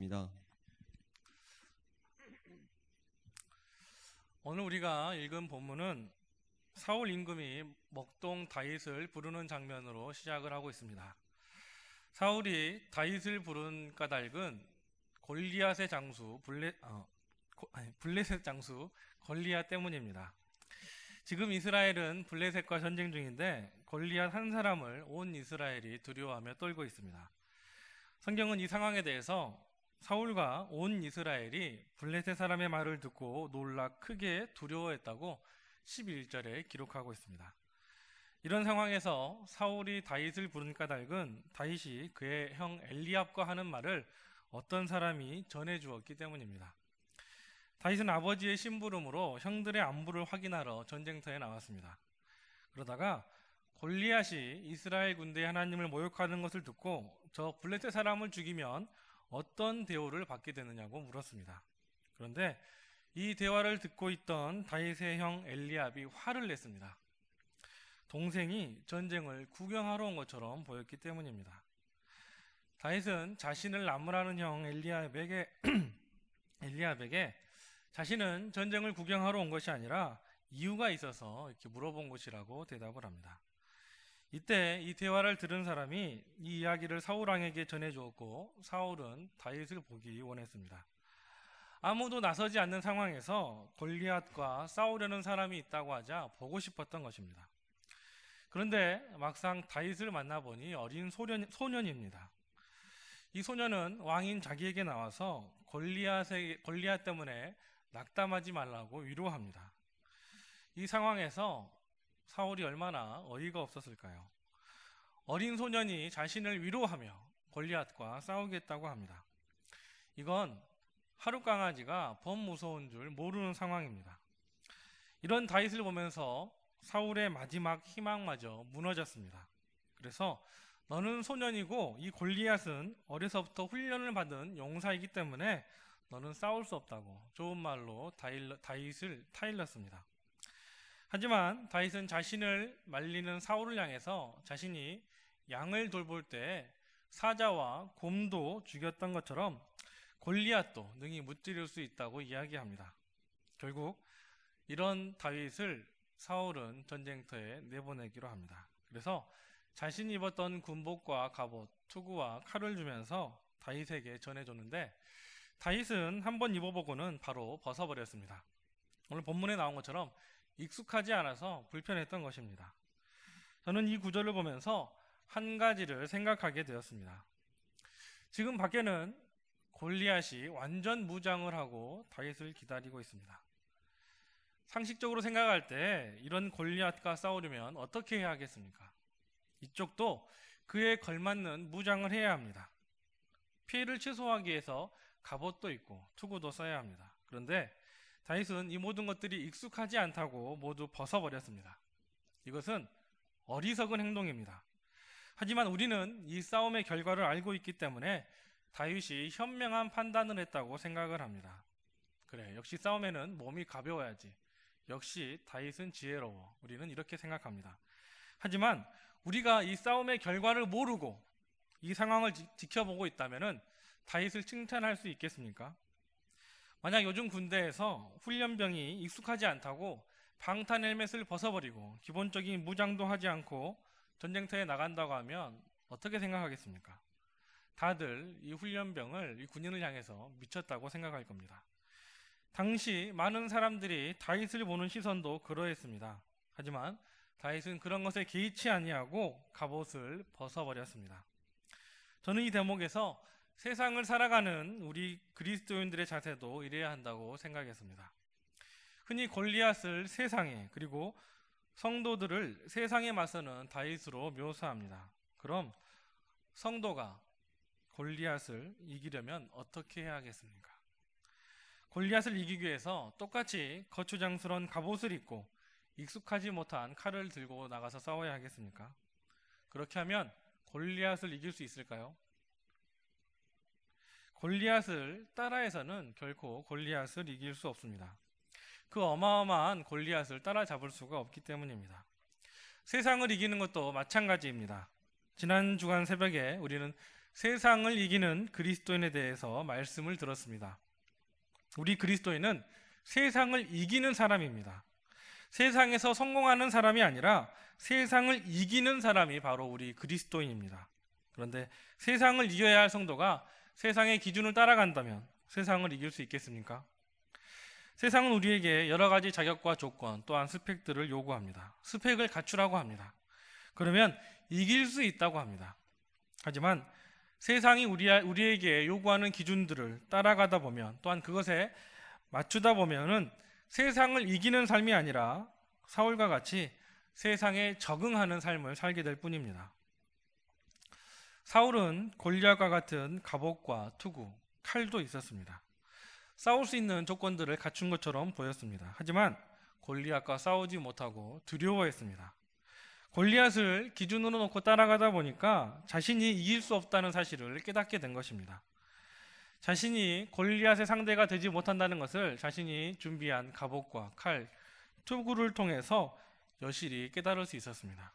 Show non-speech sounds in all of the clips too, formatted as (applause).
입니다. 오늘 우리가 읽은 본문은 사울 임금이 먹동 다윗을 부르는 장면으로 시작을 하고 있습니다. 사울이 다윗을 부른 까닭은 골리앗의 장수 블레 어, 블레셋 장수 골리앗 때문입니다. 지금 이스라엘은 블레셋과 전쟁 중인데 골리앗 한 사람을 온 이스라엘이 두려워하며 떨고 있습니다. 성경은 이 상황에 대해서 사울과 온 이스라엘이 블레셋 사람의 말을 듣고 놀라 크게 두려워했다고 11절에 기록하고 있습니다. 이런 상황에서 사울이 다윗을 부른 까닭은 다윗이 그의 형 엘리압과 하는 말을 어떤 사람이 전해 주었기 때문입니다. 다윗은 아버지의 심부름으로 형들의 안부를 확인하러 전쟁터에 나왔습니다. 그러다가 골리앗이 이스라엘 군대의 하나님을 모욕하는 것을 듣고 저 블레셋 사람을 죽이면 어떤 대우를 받게 되느냐고 물었습니다. 그런데 이 대화를 듣고 있던 다윗의 형 엘리압이 화를 냈습니다. 동생이 전쟁을 구경하러 온 것처럼 보였기 때문입니다. 다윗은 자신을 나무라는 형 엘리압에게 (clears throat) 엘리압에게 자신은 전쟁을 구경하러 온 것이 아니라 이유가 있어서 이렇게 물어본 것이라고 대답을 합니다. 이때 이 대화를 들은 사람이 이 이야기를 사울 왕에게 전해 주었고 사울은 다윗을 보기 원했습니다. 아무도 나서지 않는 상황에서 골리앗과 싸우려는 사람이 있다고 하자 보고 싶었던 것입니다. 그런데 막상 다윗을 만나보니 어린 소년, 소년입니다. 이 소년은 왕인 자기에게 나와서 골리앗의, 골리앗 때문에 낙담하지 말라고 위로합니다. 이 상황에서 사울이 얼마나 어이가 없었을까요? 어린 소년이 자신을 위로하며 골리앗과 싸우겠다고 합니다. 이건 하루 강아지가 범 무서운 줄 모르는 상황입니다. 이런 다윗을 보면서 사울의 마지막 희망마저 무너졌습니다. 그래서 너는 소년이고 이 골리앗은 어려서부터 훈련을 받은 용사이기 때문에 너는 싸울 수 없다고 좋은 말로 다윗을 타일렀습니다. 하지만 다윗은 자신을 말리는 사울을 향해서 자신이 양을 돌볼 때 사자와 곰도 죽였던 것처럼 골리앗도 능히 무찌를 수 있다고 이야기합니다. 결국 이런 다윗을 사울은 전쟁터에 내보내기로 합니다. 그래서 자신이 입었던 군복과 갑옷, 투구와 칼을 주면서 다윗에게 전해줬는데 다윗은 한번 입어보고는 바로 벗어버렸습니다. 오늘 본문에 나온 것처럼 익숙하지 않아서 불편했던 것입니다. 저는 이 구절을 보면서 한 가지를 생각하게 되었습니다. 지금 밖에는 골리앗이 완전 무장을 하고 다윗을 기다리고 있습니다. 상식적으로 생각할 때 이런 골리앗과 싸우려면 어떻게 해야 하겠습니까? 이쪽도 그에 걸맞는 무장을 해야 합니다. 피해를 최소화하기 위해서 갑옷도 있고 투구도 써야 합니다. 그런데 다윗은 이 모든 것들이 익숙하지 않다고 모두 벗어버렸습니다. 이것은 어리석은 행동입니다. 하지만 우리는 이 싸움의 결과를 알고 있기 때문에 다윗이 현명한 판단을 했다고 생각을 합니다. 그래, 역시 싸움에는 몸이 가벼워야지. 역시 다윗은 지혜로워. 우리는 이렇게 생각합니다. 하지만 우리가 이 싸움의 결과를 모르고 이 상황을 지, 지켜보고 있다면 다윗을 칭찬할 수 있겠습니까? 만약 요즘 군대에서 훈련병이 익숙하지 않다고 방탄 헬멧을 벗어버리고 기본적인 무장도 하지 않고 전쟁터에 나간다고 하면 어떻게 생각하겠습니까? 다들 이 훈련병을 이 군인을 향해서 미쳤다고 생각할 겁니다. 당시 많은 사람들이 다윗을 보는 시선도 그러했습니다. 하지만 다윗은 그런 것에 개의치 아니하고 갑옷을 벗어버렸습니다. 저는 이 대목에서 세상을 살아가는 우리 그리스도인들의 자세도 이래야 한다고 생각했습니다. 흔히 골리앗을 세상에 그리고 성도들을 세상에 맞서는 다윗으로 묘사합니다. 그럼 성도가 골리앗을 이기려면 어떻게 해야 하겠습니까? 골리앗을 이기기 위해서 똑같이 거추장스러운 갑옷을 입고 익숙하지 못한 칼을 들고 나가서 싸워야 하겠습니까? 그렇게 하면 골리앗을 이길 수 있을까요? 골리앗을 따라해서는 결코 골리앗을 이길 수 없습니다. 그 어마어마한 골리앗을 따라잡을 수가 없기 때문입니다. 세상을 이기는 것도 마찬가지입니다. 지난 주간 새벽에 우리는 세상을 이기는 그리스도인에 대해서 말씀을 들었습니다. 우리 그리스도인은 세상을 이기는 사람입니다. 세상에서 성공하는 사람이 아니라 세상을 이기는 사람이 바로 우리 그리스도인입니다. 그런데 세상을 이겨야 할 성도가 세상의 기준을 따라간다면 세상을 이길 수 있겠습니까? 세상은 우리에게 여러 가지 자격과 조건 또한 스펙들을 요구합니다. 스펙을 갖추라고 합니다. 그러면 이길 수 있다고 합니다. 하지만 세상이 우리, 우리에게 요구하는 기준들을 따라가다 보면 또한 그것에 맞추다 보면은 세상을 이기는 삶이 아니라 사울과 같이 세상에 적응하는 삶을 살게 될 뿐입니다. 사울은 골리앗과 같은 갑옷과 투구, 칼도 있었습니다. 싸울 수 있는 조건들을 갖춘 것처럼 보였습니다. 하지만 골리앗과 싸우지 못하고 두려워했습니다. 골리앗을 기준으로 놓고 따라가다 보니까 자신이 이길 수 없다는 사실을 깨닫게 된 것입니다. 자신이 골리앗의 상대가 되지 못한다는 것을 자신이 준비한 갑옷과 칼, 투구를 통해서 여실히 깨달을 수 있었습니다.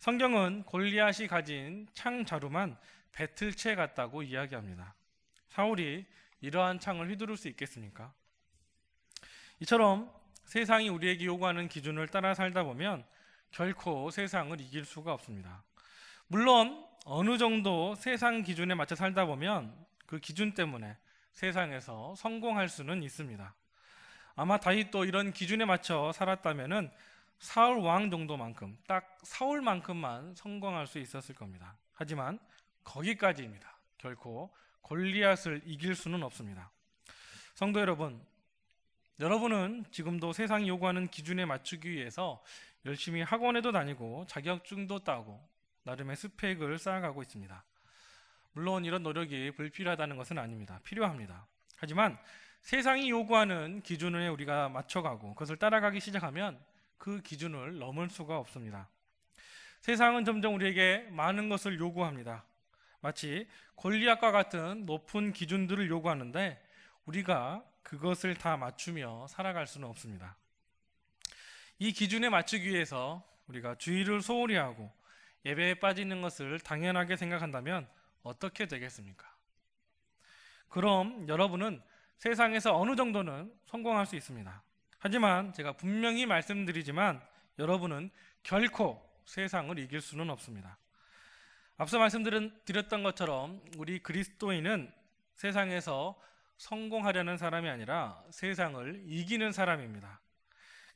성경은 골리앗이 가진 창자루만 배틀채 같다고 이야기합니다. 사울이 이러한 창을 휘두를 수 있겠습니까? 이처럼 세상이 우리에게 요구하는 기준을 따라 살다 보면 결코 세상을 이길 수가 없습니다. 물론 어느 정도 세상 기준에 맞춰 살다 보면 그 기준 때문에 세상에서 성공할 수는 있습니다. 아마 다윗도 이런 기준에 맞춰 살았다면은 사울 왕 정도만큼 딱 사울만큼만 성공할 수 있었을 겁니다. 하지만 거기까지입니다. 결코 골리앗을 이길 수는 없습니다. 성도 여러분, 여러분은 지금도 세상이 요구하는 기준에 맞추기 위해서 열심히 학원에도 다니고 자격증도 따고 나름의 스펙을 쌓아가고 있습니다. 물론 이런 노력이 불필요하다는 것은 아닙니다. 필요합니다. 하지만 세상이 요구하는 기준에 우리가 맞춰가고 그것을 따라가기 시작하면 그 기준을 넘을 수가 없습니다. 세상은 점점 우리에게 많은 것을 요구합니다. 마치 골리앗과 같은 높은 기준들을 요구하는데 우리가 그것을 다 맞추며 살아갈 수는 없습니다. 이 기준에 맞추기 위해서 우리가 주의를 소홀히 하고 예배에 빠지는 것을 당연하게 생각한다면 어떻게 되겠습니까? 그럼 여러분은 세상에서 어느 정도는 성공할 수 있습니다. 하지만 제가 분명히 말씀드리지만 여러분은 결코 세상을 이길 수는 없습니다. 앞서 말씀드렸던 것처럼 우리 그리스도인은 세상에서 성공하려는 사람이 아니라 세상을 이기는 사람입니다.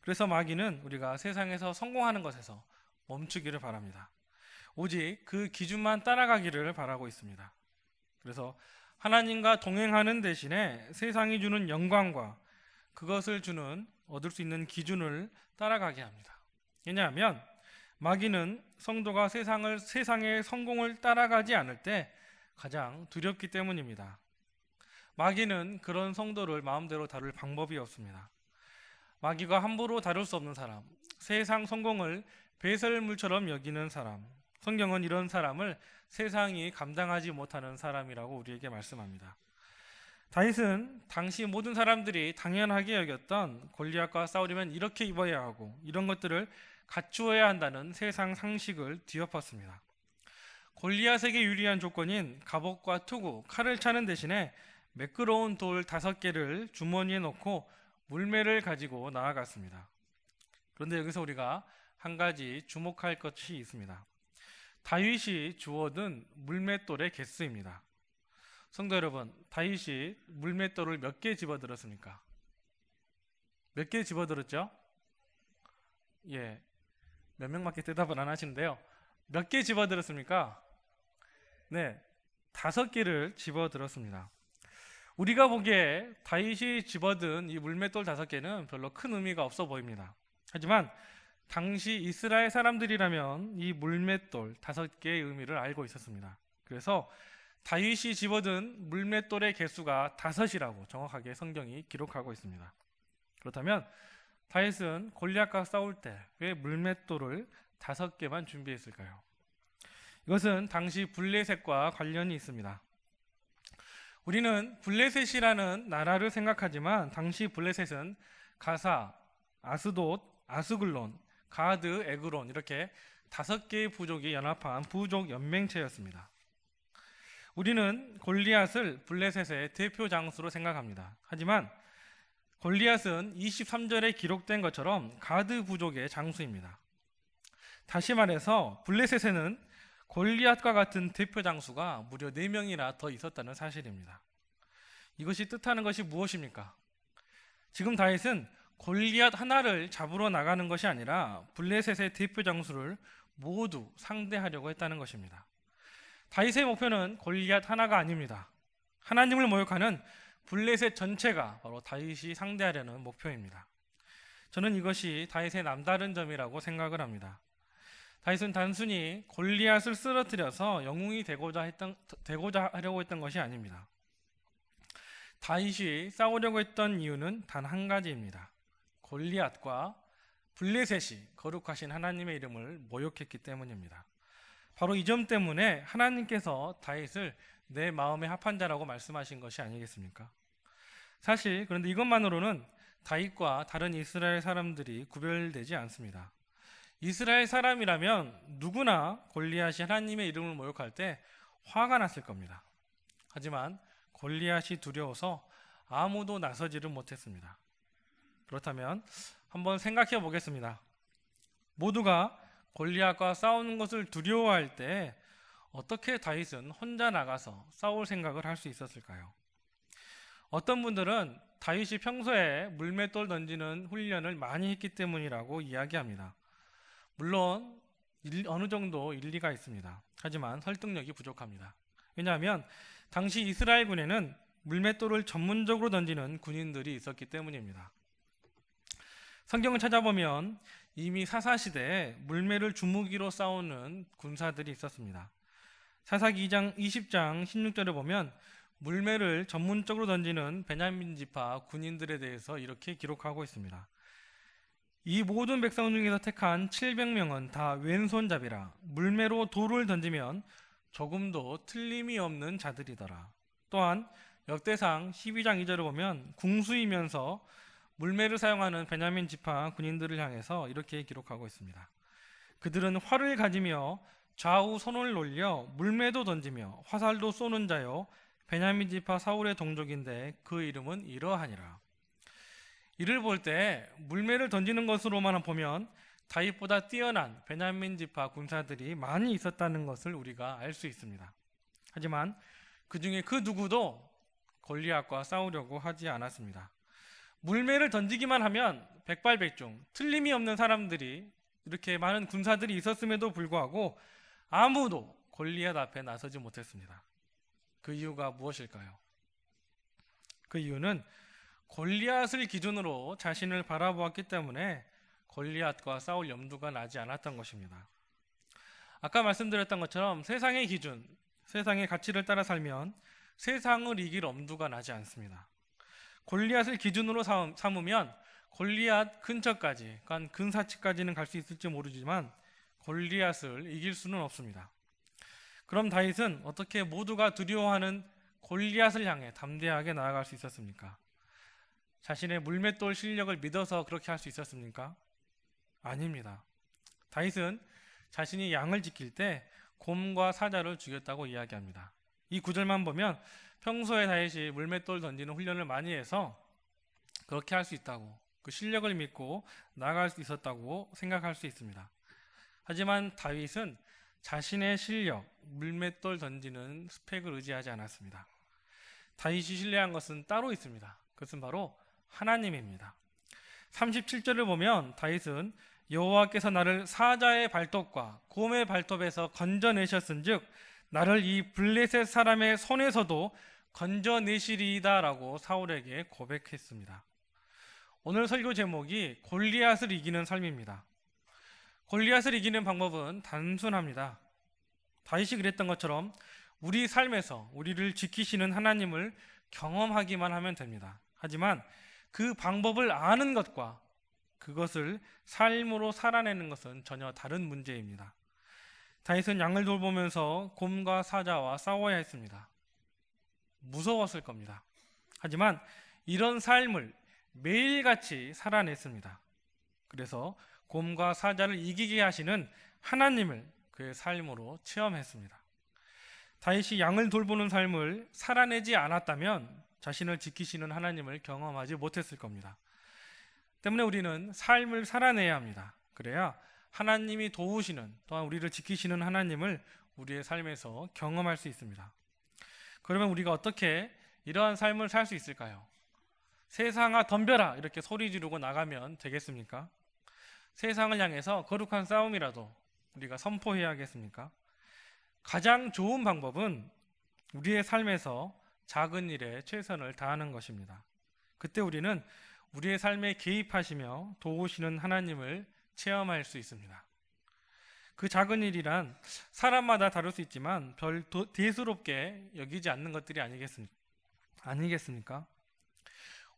그래서 마귀는 우리가 세상에서 성공하는 것에서 멈추기를 바랍니다. 오직 그 기준만 따라가기를 바라고 있습니다. 그래서 하나님과 동행하는 대신에 세상이 주는 영광과 그것을 주는 얻을 수 있는 기준을 따라가게 합니다. 왜냐하면 마귀는 성도가 세상을 세상의 성공을 따라가지 않을 때 가장 두렵기 때문입니다. 마귀는 그런 성도를 마음대로 다룰 방법이 없습니다. 마귀가 함부로 다룰 수 없는 사람, 세상 성공을 배설물처럼 여기는 사람. 성경은 이런 사람을 세상이 감당하지 못하는 사람이라고 우리에게 말씀합니다. 다윗은 당시 모든 사람들이 당연하게 여겼던 골리앗과 싸우려면 이렇게 입어야 하고 이런 것들을 갖추어야 한다는 세상 상식을 뒤엎었습니다. 골리앗에게 유리한 조건인 갑옷과 투구, 칼을 차는 대신에 매끄러운 돌 다섯 개를 주머니에 넣고 물매를 가지고 나아갔습니다. 그런데 여기서 우리가 한 가지 주목할 것이 있습니다. 다윗이 주어든 물맷돌의 개수입니다. 성도 여러분, 다윗이 물맷돌을 몇 개 집어들었습니까? 몇 개 집어들었죠? 예. 몇 명밖에 대답을 안 하시는데요. 몇 개 집어들었습니까? 네. 다섯 개를 집어들었습니다. 우리가 보기에 다윗이 집어든 이 물맷돌 다섯 개는 별로 큰 의미가 없어 보입니다. 하지만 당시 이스라엘 사람들이라면 이 물맷돌 다섯 개의 의미를 알고 있었습니다. 그래서 다윗이 집어든 물맷돌의 개수가 다섯이라고 정확하게 성경이 기록하고 있습니다. 그렇다면 다윗은 골리앗과 싸울 때 왜 물맷돌을 다섯 개만 준비했을까요? 이것은 당시 블레셋과 관련이 있습니다. 우리는 블레셋이라는 나라를 생각하지만 당시 블레셋은 가사, 아스돗, 아스글론, 가드, 에그론 이렇게 다섯 개의 부족이 연합한 부족 연맹체였습니다. 우리는 골리앗을 블레셋의 대표 장수로 생각합니다. 하지만 골리앗은 23절에 기록된 것처럼 가드 부족의 장수입니다. 다시 말해서 블레셋에는 골리앗과 같은 대표 장수가 무려 4명이나 더 있었다는 사실입니다. 이것이 뜻하는 것이 무엇입니까? 지금 다윗은 골리앗 하나를 잡으러 나가는 것이 아니라 블레셋의 대표 장수를 모두 상대하려고 했다는 것입니다. 다윗의 목표는 골리앗 하나가 아닙니다. 하나님을 모욕하는 블레셋 전체가 바로 다윗이 상대하려는 목표입니다. 저는 이것이 다윗의 남다른 점이라고 생각을 합니다. 다윗은 단순히 골리앗을 쓰러뜨려서 영웅이 되고자 했던 되고자 하려고 했던 것이 아닙니다. 다윗이 싸우려고 했던 이유는 단 한 가지입니다. 골리앗과 블레셋이 거룩하신 하나님의 이름을 모욕했기 때문입니다. 바로 이 점 때문에 하나님께서 다윗을 내 마음에 합한 자라고 말씀하신 것이 아니겠습니까? 사실 그런데 이것만으로는 다윗과 다른 이스라엘 사람들이 구별되지 않습니다. 이스라엘 사람이라면 누구나 골리앗이 하나님의 이름을 모욕할 때 화가 났을 겁니다. 하지만 골리앗이 두려워서 아무도 나서지를 못했습니다. 그렇다면 한번 생각해 보겠습니다. 모두가 골리앗과 싸우는 것을 두려워할 때 어떻게 다윗은 혼자 나가서 싸울 생각을 할 수 있었을까요? 어떤 분들은 다윗이 평소에 물맷돌 던지는 훈련을 많이 했기 때문이라고 이야기합니다. 물론 어느 정도 일리가 있습니다. 하지만 설득력이 부족합니다. 왜냐하면 당시 이스라엘 군에는 물맷돌을 전문적으로 던지는 군인들이 있었기 때문입니다. 성경을 찾아보면 이미 사사 시대에 물매를 주무기로 싸우는 군사들이 있었습니다. 사사기 2장 20장 16절을 보면 물매를 전문적으로 던지는 베냐민 지파 군인들에 대해서 이렇게 기록하고 있습니다. 이 모든 백성 중에서 택한 700명은 다 왼손잡이라 물매로 돌을 던지면 조금도 틀림이 없는 자들이더라. 또한 역대상 12장 2절을 보면 궁수이면서 물매를 사용하는 베냐민 지파 군인들을 향해서 이렇게 기록하고 있습니다. 그들은 활을 가지며 좌우 손을 놀려 물매도 던지며 화살도 쏘는 자요 베냐민 지파 사울의 동족인데 그 이름은 이러하니라. 이를 볼 때 물매를 던지는 것으로만 보면 다윗보다 뛰어난 베냐민 지파 군사들이 많이 있었다는 것을 우리가 알 수 있습니다. 하지만 그 중에 그 누구도 골리앗과 싸우려고 하지 않았습니다. 물매를 던지기만 하면 백발백중 틀림이 없는 사람들이 이렇게 많은 군사들이 있었음에도 불구하고 아무도 골리앗 앞에 나서지 못했습니다. 그 이유가 무엇일까요? 그 이유는 골리앗을 기준으로 자신을 바라보았기 때문에 골리앗과 싸울 염두가 나지 않았던 것입니다. 아까 말씀드렸던 것처럼 세상의 기준, 세상의 가치를 따라 살면 세상을 이길 엄두가 나지 않습니다. 골리앗을 기준으로 삼으면 골리앗 근처까지, 간 근사치까지는 갈 수 있을지 모르지만 골리앗을 이길 수는 없습니다. 그럼 다윗은 어떻게 모두가 두려워하는 골리앗을 향해 담대하게 나아갈 수 있었습니까? 자신의 물맷돌 실력을 믿어서 그렇게 할 수 있었습니까? 아닙니다. 다윗은 자신이 양을 지킬 때 곰과 사자를 죽였다고 이야기합니다. 이 구절만 보면 평소에 다윗이 물맷돌 던지는 훈련을 많이 해서 그렇게 할 수 있다고 그 실력을 믿고 나아갈 수 있었다고 생각할 수 있습니다. 하지만 다윗은 자신의 실력, 물맷돌 던지는 스펙을 의지하지 않았습니다. 다윗이 신뢰한 것은 따로 있습니다. 그것은 바로 하나님입니다. 37절을 보면 다윗은 여호와께서 나를 사자의 발톱과 곰의 발톱에서 건져내셨은즉 나를 이 블레셋 사람의 손에서도 건져내시리이다라고 사울에게 고백했습니다. 오늘 설교 제목이 골리앗을 이기는 삶입니다. 골리앗을 이기는 방법은 단순합니다. 다윗이 그랬던 것처럼 우리 삶에서 우리를 지키시는 하나님을 경험하기만 하면 됩니다. 하지만 그 방법을 아는 것과 그것을 삶으로 살아내는 것은 전혀 다른 문제입니다. 다윗은 양을 돌보면서 곰과 사자와 싸워야 했습니다. 무서웠을 겁니다. 하지만 이런 삶을 매일같이 살아냈습니다. 그래서 곰과 사자를 이기게 하시는 하나님을 그의 삶으로 체험했습니다. 다윗이 양을 돌보는 삶을 살아내지 않았다면 자신을 지키시는 하나님을 경험하지 못했을 겁니다. 때문에 우리는 삶을 살아내야 합니다. 그래야 하나님이 도우시는 또한 우리를 지키시는 하나님을 우리의 삶에서 경험할 수 있습니다. 그러면 우리가 어떻게 이러한 삶을 살 수 있을까요? 세상아 덤벼라 이렇게 소리 지르고 나가면 되겠습니까? 세상을 향해서 거룩한 싸움이라도 우리가 선포해야겠습니까? 가장 좋은 방법은 우리의 삶에서 작은 일에 최선을 다하는 것입니다. 그때 우리는 우리의 삶에 개입하시며 도우시는 하나님을 체험할 수 있습니다. 그 작은 일이란 사람마다 다를 수 있지만 별 도- 대수롭게 여기지 않는 것들이 아니겠습니까? 아니겠습니까?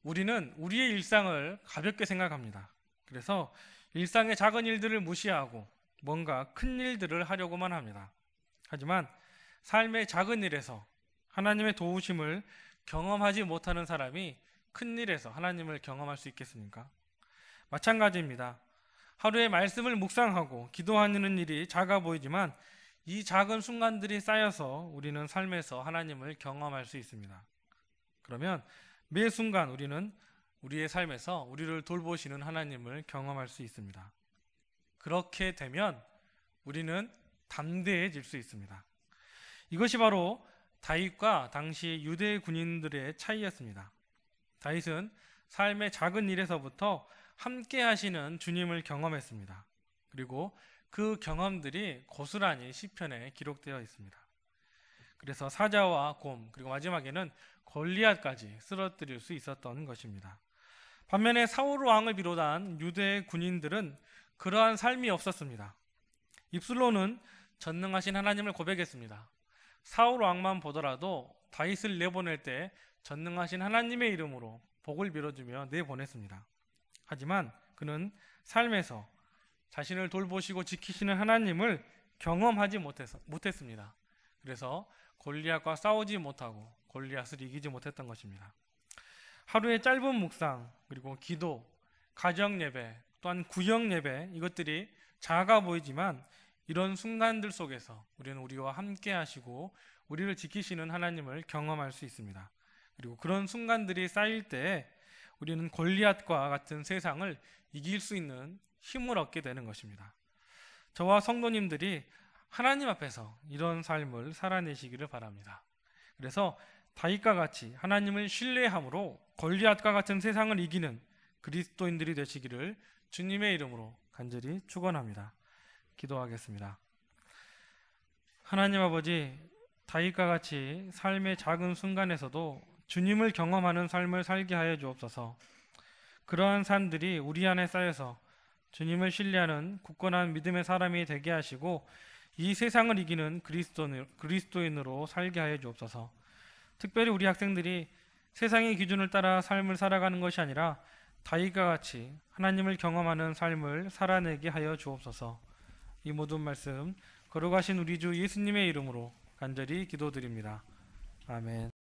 우리는 우리의 일상을 가볍게 생각합니다. 그래서 일상의 작은 일들을 무시하고 뭔가 큰 일들을 하려고만 합니다. 하지만 삶의 작은 일에서 하나님의 도우심을 경험하지 못하는 사람이 큰 일에서 하나님을 경험할 수 있겠습니까? 마찬가지입니다. 하루에 말씀을 묵상하고 기도하는 일이 작아 보이지만 이 작은 순간들이 쌓여서 우리는 삶에서 하나님을 경험할 수 있습니다. 그러면 매 순간 우리는 우리의 삶에서 우리를 돌보시는 하나님을 경험할 수 있습니다. 그렇게 되면 우리는 담대해질 수 있습니다. 이것이 바로 다윗과 당시 유대 군인들의 차이였습니다. 다윗은 삶의 작은 일에서부터 함께 하시는 주님을 경험했습니다. 그리고 그 경험들이 고스란히 시편에 기록되어 있습니다. 그래서 사자와 곰 그리고 마지막에는 골리앗까지 쓰러뜨릴 수 있었던 것입니다. 반면에 사울 왕을 비롯한 유대 군인들은 그러한 삶이 없었습니다. 입술로는 전능하신 하나님을 고백했습니다. 사울 왕만 보더라도 다윗을 내보낼 때 전능하신 하나님의 이름으로 복을 빌어주며 내보냈습니다. 하지만 그는 삶에서 자신을 돌보시고 지키시는 하나님을 경험하지 못해서, 못했습니다. 그래서 골리앗과 싸우지 못하고 골리앗을 이기지 못했던 것입니다. 하루의 짧은 묵상 그리고 기도, 가정 예배, 또한 구역 예배 이것들이 작아 보이지만 이런 순간들 속에서 우리는 우리와 함께 하시고 우리를 지키시는 하나님을 경험할 수 있습니다. 그리고 그런 순간들이 쌓일 때 우리는 골리앗과 같은 세상을 이길 수 있는 힘을 얻게 되는 것입니다. 저와 성도님들이 하나님 앞에서 이런 삶을 살아내시기를 바랍니다. 그래서 다윗과 같이 하나님을 신뢰함으로 골리앗과 같은 세상을 이기는 그리스도인들이 되시기를 주님의 이름으로 간절히 축원합니다. 기도하겠습니다. 하나님 아버지 다윗과 같이 삶의 작은 순간에서도 주님을 경험하는 삶을 살게 하여 주옵소서. 그러한 삶들이 우리 안에 쌓여서 주님을 신뢰하는 굳건한 믿음의 사람이 되게 하시고 이 세상을 이기는 그리스도인으로 살게 하여 주옵소서. 특별히 우리 학생들이 세상의 기준을 따라 삶을 살아가는 것이 아니라 다윗과 같이 하나님을 경험하는 삶을 살아내게 하여 주옵소서. 이 모든 말씀 거룩하신 우리 주 예수님의 이름으로 간절히 기도드립니다. 아멘.